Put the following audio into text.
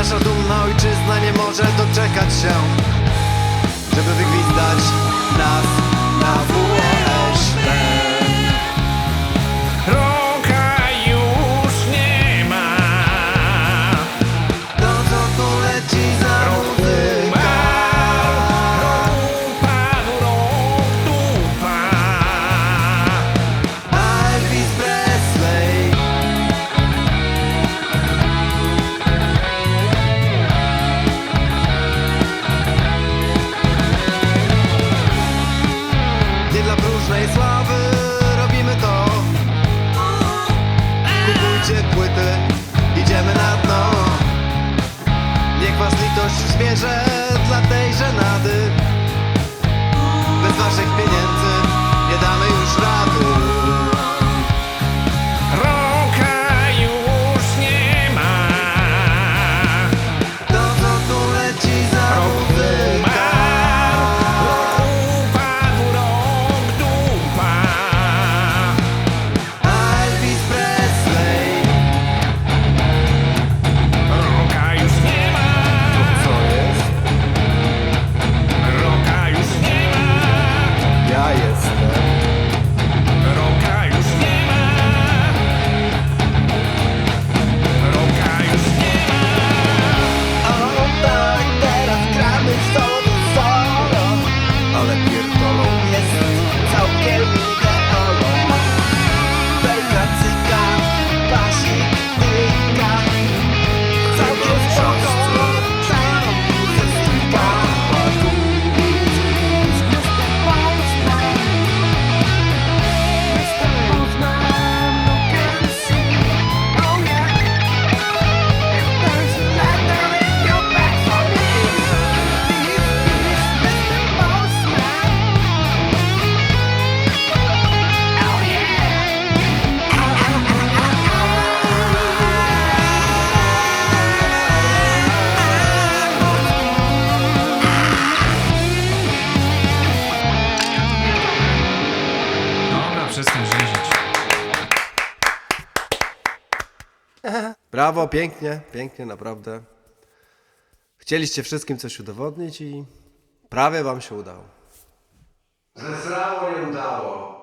Nasza dumna ojczyzna nie może doczekać się Żeby wygwizdać Niech was litość zbierze dla tej żenady Bez waszych pieniędzy Brawo, pięknie, pięknie, naprawdę. Chcieliście wszystkim coś udowodnić i prawie wam się udało. Zesrało udało.